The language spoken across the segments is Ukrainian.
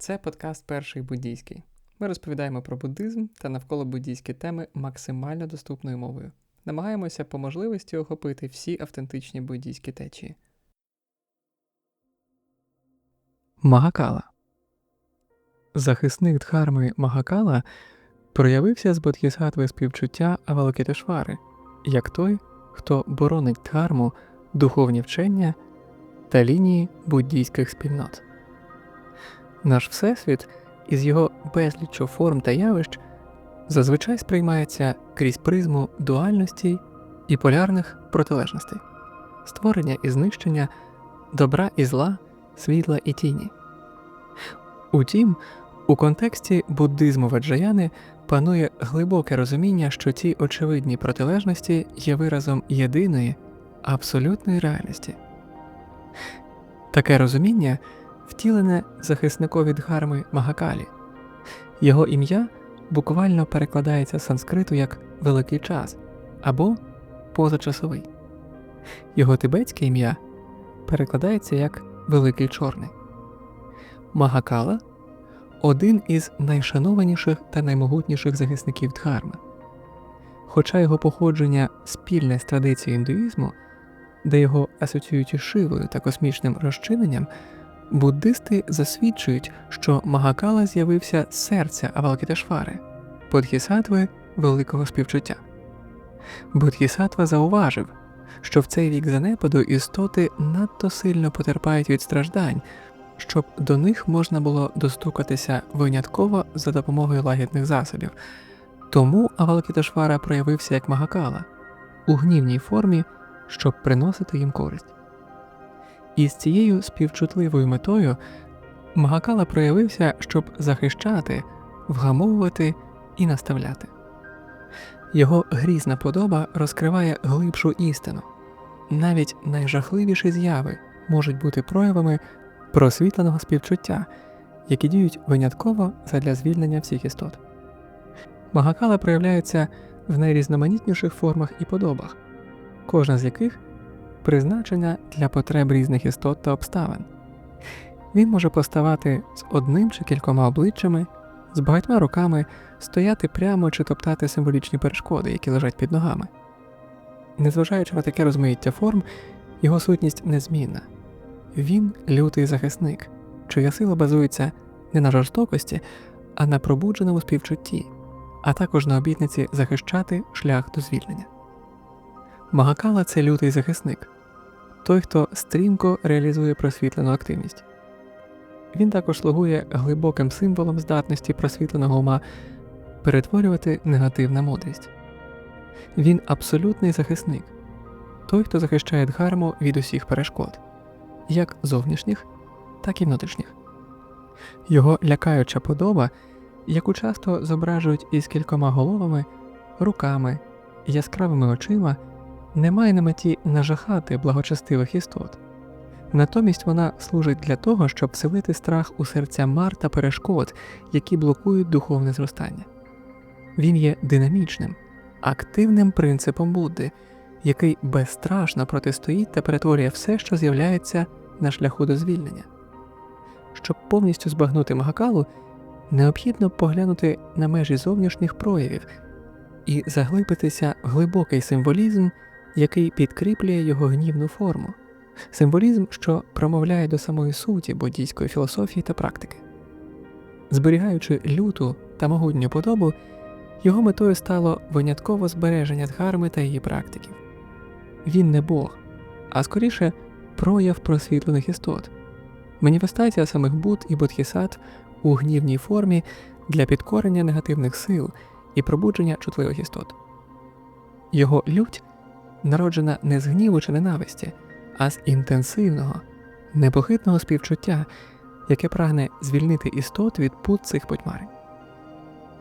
Це подкаст Перший буддійський. Ми розповідаємо про буддизм та навколо буддійські теми максимально доступною мовою. Намагаємося по можливості охопити всі автентичні буддійські течії. Магакала Захисник Дхарми Магакала проявився з бодхісаттви співчуття Авалокітешвари, як той, хто боронить дхарму, духовні вчення та лінії буддійських спільнот. Наш Всесвіт із його безліччю форм та явищ зазвичай сприймається крізь призму дуальності і полярних протилежностей, створення і знищення, добра і зла, світла і тіні. Утім, у контексті буддизму Ваджаяни панує глибоке розуміння, що ці очевидні протилежності є виразом єдиної, абсолютної реальності. Таке розуміння втілене захисникові дхарми Магакалі. Його ім'я буквально перекладається з санскриту як великий час або позачасовий. Його тибетське ім'я перекладається як Великий Чорний. Магакала один із найшанованіших та наймогутніших захисників Дхарми. Хоча його походження спільне з традицією індуїзму, де його асоціюють із шивою та космічним розчиненням, буддисти засвідчують, що Магакала з'явився з серця Авалкітешвари, Бодхісатви великого співчуття. Бодхісатва зауважив, що в цей вік занепаду істоти надто сильно потерпають від страждань, щоб до них можна було достукатися винятково за допомогою лагідних засобів. Тому Авалокітешвара проявився як Магакала у гнівній формі, щоб приносити їм користь. І з цією співчутливою метою Магакала проявився, щоб захищати, вгамовувати і наставляти. Його грізна подоба розкриває глибшу істину. Навіть найжахливіші зяви можуть бути проявами просвітленого співчуття, які діють винятково задля звільнення всіх істот. Магакала проявляється в найрізноманітніших формах і подобах, кожна з яких призначена для потреб різних істот та обставин. Він може поставати з одним чи кількома обличчями, з багатьма руками, стояти прямо чи топтати символічні перешкоди, які лежать під ногами. Незважаючи на таке розмаїття форм, його сутність незмінна. Він лютий захисник, чия сила базується не на жорстокості, а на пробудженому співчутті, а також на обітниці захищати шлях до звільнення. Магакала це лютий захисник, той, хто стрімко реалізує просвітлену активність. Він також слугує глибоким символом здатності просвітленого ума перетворювати негатив на мудрість. Він абсолютний захисник, той, хто захищає дхарму від усіх перешкод, як зовнішніх, так і внутрішніх. Його лякаюча подоба, яку часто зображують із кількома головами, руками, яскравими очима не має на меті нажахати благочестивих істот. Натомість вона служить для того, щоб вселити страх у серця мар та перешкод, які блокують духовне зростання. Він є динамічним, активним принципом Будди, який безстрашно протистоїть та перетворює все, що з'являється на шляху до звільнення. Щоб повністю збагнути Магакалу, необхідно поглянути на межі зовнішніх проявів і заглибитися в глибокий символізм який підкріплює його гнівну форму, символізм, що промовляє до самої суті буддійської філософії та практики. Зберігаючи люту та могутню подобу, його метою стало винятково збереження дхарми та її практиків. Він не Бог, а скоріше прояв просвітлених істот, маніфестація самих Буд і Бодхісат у гнівній формі для підкорення негативних сил і пробудження чутливих істот. Його лють народжена не з гніву чи ненависті, а з інтенсивного, непохитного співчуття, яке прагне звільнити істот від пут цих потьмарень.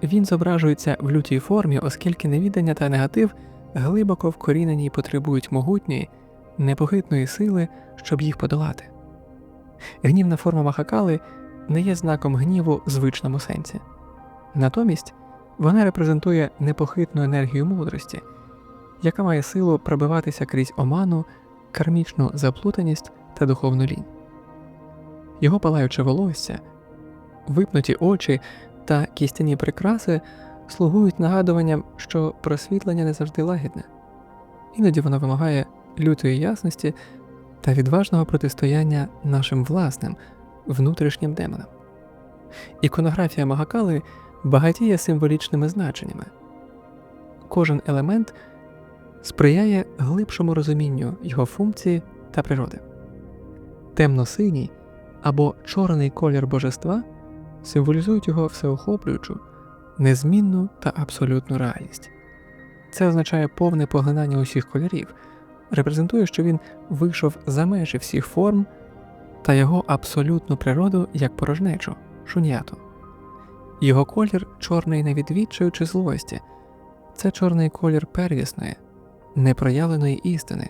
Він зображується в лютій формі, оскільки невідання та негатив глибоко вкорінені й потребують могутньої, непохитної сили, щоб їх подолати. Гнівна форма Махакали не є знаком гніву в звичному сенсі. Натомість вона репрезентує непохитну енергію мудрості яка має силу пробиватися крізь оману, кармічну заплутаність та духовну лінь. Його палаюче волосся, випнуті очі та кістяні прикраси слугують нагадуванням, що просвітлення не завжди лагідне. Іноді воно вимагає лютої ясності та відважного протистояння нашим власним внутрішнім демонам. Іконографія Магакали багатіє символічними значеннями. Кожен елемент сприяє глибшому розумінню його функції та природи. Темно-синій або чорний колір божества символізують його всеохоплюючу, незмінну та абсолютну реальність. Це означає повне поглинання усіх кольорів, репрезентує, що він вийшов за межі всіх форм та його абсолютну природу як порожнечу, шуняту. Його колір чорний не від злості, це чорний колір первісної, непроявленої істини,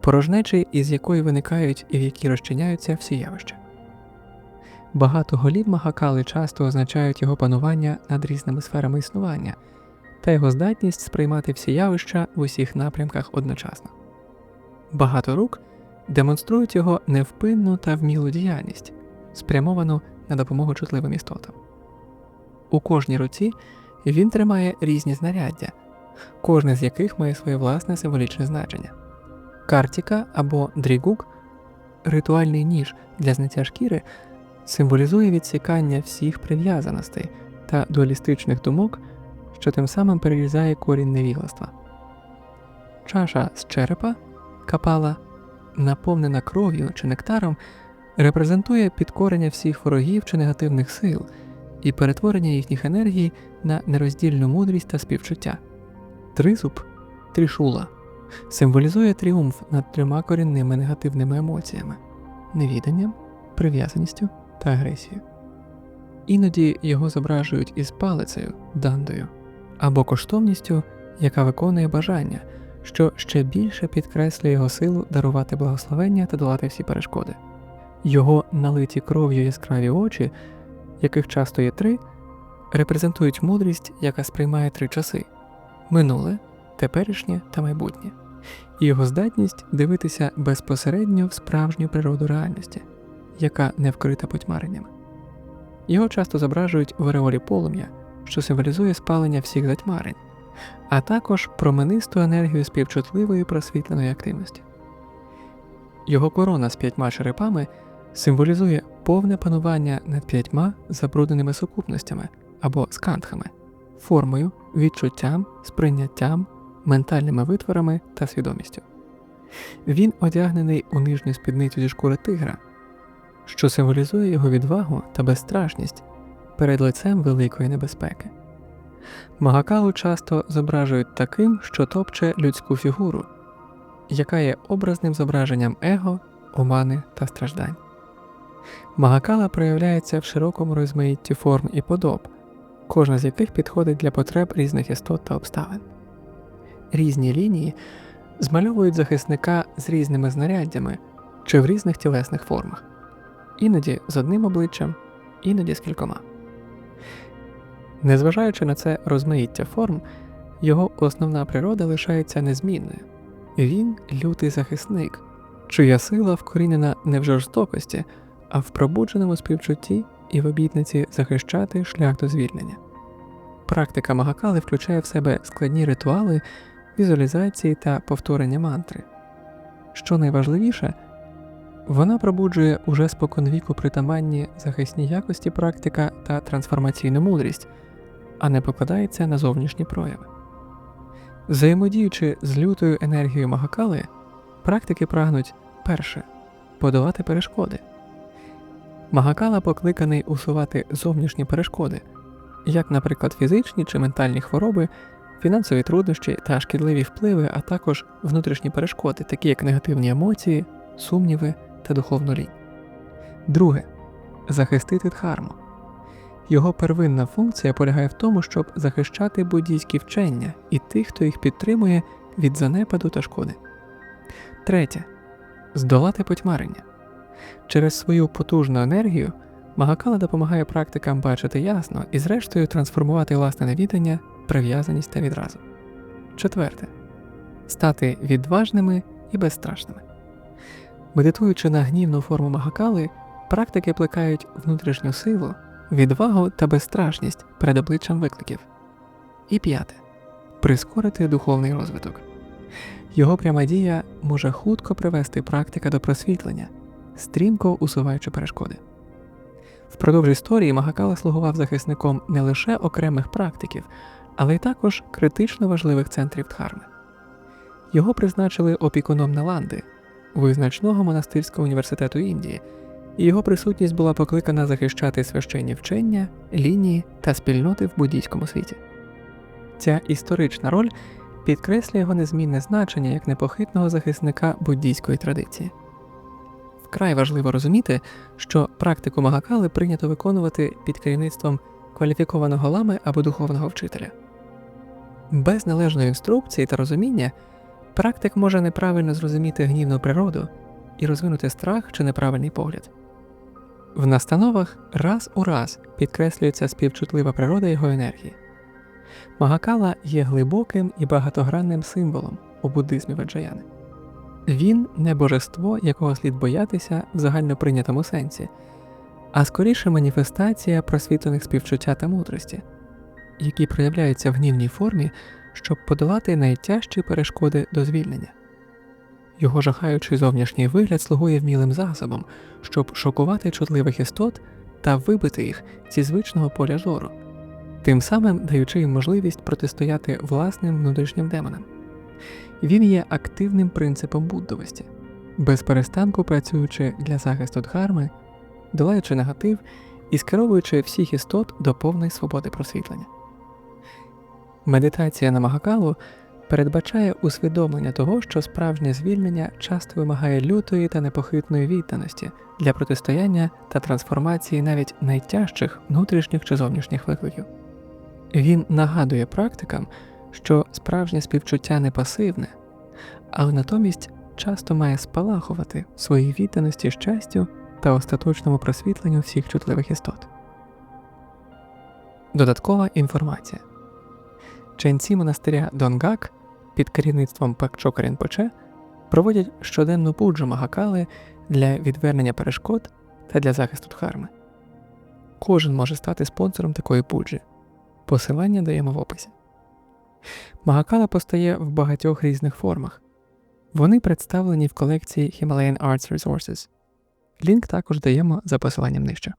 порожнечі, із якої виникають і в якій розчиняються всі явища. Багато голів Махакали часто означають його панування над різними сферами існування та його здатність сприймати всі явища в усіх напрямках одночасно. Багато рук демонструють його невпинну та вмілу діяльність, спрямовану на допомогу чутливим істотам. У кожній руці він тримає різні знаряддя, кожне з яких має своє власне символічне значення. Картіка або дрігук ритуальний ніж для зняття шкіри символізує відсікання всіх прив'язаностей та дуалістичних думок, що тим самим перерізає корінь невігластва. Чаша з черепа капала, наповнена кров'ю чи нектаром, репрезентує підкорення всіх ворогів чи негативних сил і перетворення їхніх енергій на нероздільну мудрість та співчуття. Тризуб трішула символізує тріумф над трьома корінними негативними емоціями невіданням, прив'язаністю та агресією. Іноді його зображують із палицею дандою або коштовністю, яка виконує бажання, що ще більше підкреслює його силу дарувати благословення та долати всі перешкоди. Його налиті кров'ю яскраві очі, яких часто є три, репрезентують мудрість, яка сприймає три часи минуле, теперішнє та майбутнє, і його здатність дивитися безпосередньо в справжню природу реальності, яка не вкрита потьмареннями. Його часто зображують в ореолі полум'я, що символізує спалення всіх затьмарень, а також променисту енергію співчутливої просвітленої активності. Його корона з п'ятьма черепами символізує повне панування над п'ятьма забрудненими сукупностями або скантхами, формою, відчуттям, сприйняттям, ментальними витворами та свідомістю. Він одягнений у нижню спідницю зі шкури тигра, що символізує його відвагу та безстрашність перед лицем великої небезпеки. Магакалу часто зображують таким, що топче людську фігуру, яка є образним зображенням его, омани та страждань. Магакала проявляється в широкому розмаїтті форм і подоб, кожна з яких підходить для потреб різних істот та обставин. Різні лінії змальовують захисника з різними знаряддями чи в різних тілесних формах, іноді з одним обличчям, іноді з кількома. Незважаючи на це розмаїття форм, його основна природа лишається незмінною. Він лютий захисник, чия сила вкорінена не в жорстокості, а в пробудженому співчутті і в обітниці захищати шлях до звільнення. Практика Магакали включає в себе складні ритуали, візуалізації та повторення мантри. Що найважливіше, вона пробуджує уже споконвіку притаманні захисні якості практика та трансформаційну мудрість, а не покладається на зовнішні прояви. Взаємодіючи з лютою енергією Магакали, практики прагнуть перше подолати перешкоди. Магакала покликаний усувати зовнішні перешкоди, як, наприклад, фізичні чи ментальні хвороби, фінансові труднощі та шкідливі впливи, а також внутрішні перешкоди, такі як негативні емоції, сумніви та духовну лінь. Друге захистити дхарму. Його первинна функція полягає в тому, щоб захищати буддійські вчення і тих, хто їх підтримує від занепаду та шкоди. Третє здолати потьмарення. Через свою потужну енергію Магакала допомагає практикам бачити ясно і, зрештою, трансформувати власне невідання, прив'язаність та відразу. Четверте стати відважними і безстрашними. Медитуючи на гнівну форму Магакали, практики плекають внутрішню силу, відвагу та безстрашність перед обличчям викликів. І п'яте прискорити духовний розвиток. Його пряма дія може хутко привести практика до просвітлення, стрімко усуваючи перешкоди. Впродовж історії Магакала слугував захисником не лише окремих практиків, але й також критично важливих центрів дхарми. Його призначили опікуном Наланди, визначного монастирського університету Індії, і його присутність була покликана захищати священні вчення, лінії та спільноти в буддійському світі. Ця історична роль підкреслює його незмінне значення як непохитного захисника буддійської традиції. Вкрай важливо розуміти, що практику Магакали прийнято виконувати під керівництвом кваліфікованого лами або духовного вчителя. Без належної інструкції та розуміння практик може неправильно зрозуміти гнівну природу і розвинути страх чи неправильний погляд. В настановах раз у раз підкреслюється співчутлива природа його енергії. Магакала є глибоким і багатогранним символом у буддизмі Ваджаяни. Він не божество, якого слід боятися в загальноприйнятому сенсі, а скоріше маніфестація просвітлених співчуття та мудрості, які проявляються в гнівній формі, щоб подолати найтяжчі перешкоди до звільнення. Його жахаючий зовнішній вигляд слугує вмілим засобом, щоб шокувати чутливих істот та вибити їх зі звичного поля зору, тим самим даючи їм можливість протистояти власним внутрішнім демонам. Він є активним принципом буддовості, без перестанку працюючи для захисту дхарми, долаючи негатив і скеровуючи всіх істот до повної свободи просвітлення. Медитація на Магакалу передбачає усвідомлення того, що справжнє звільнення часто вимагає лютої та непохитної відданості для протистояння та трансформації навіть найтяжчих внутрішніх чи зовнішніх викликів. Він нагадує практикам, що справжнє співчуття не пасивне, але натомість часто має спалахувати своїй відданості щастю та остаточному просвітленню всіх чутливих істот. Додаткова інформація ченці монастиря Донгак під керівництвом Пакчока Рінпоче проводять щоденну пуджу Магакали для відвернення перешкод та для захисту дхарми. Кожен може стати спонсором такої пуджі. Посилання даємо в описі. Магакала постає в багатьох різних формах. Вони представлені в колекції Himalayan Arts Resources. Лінк також даємо за посиланням нижче.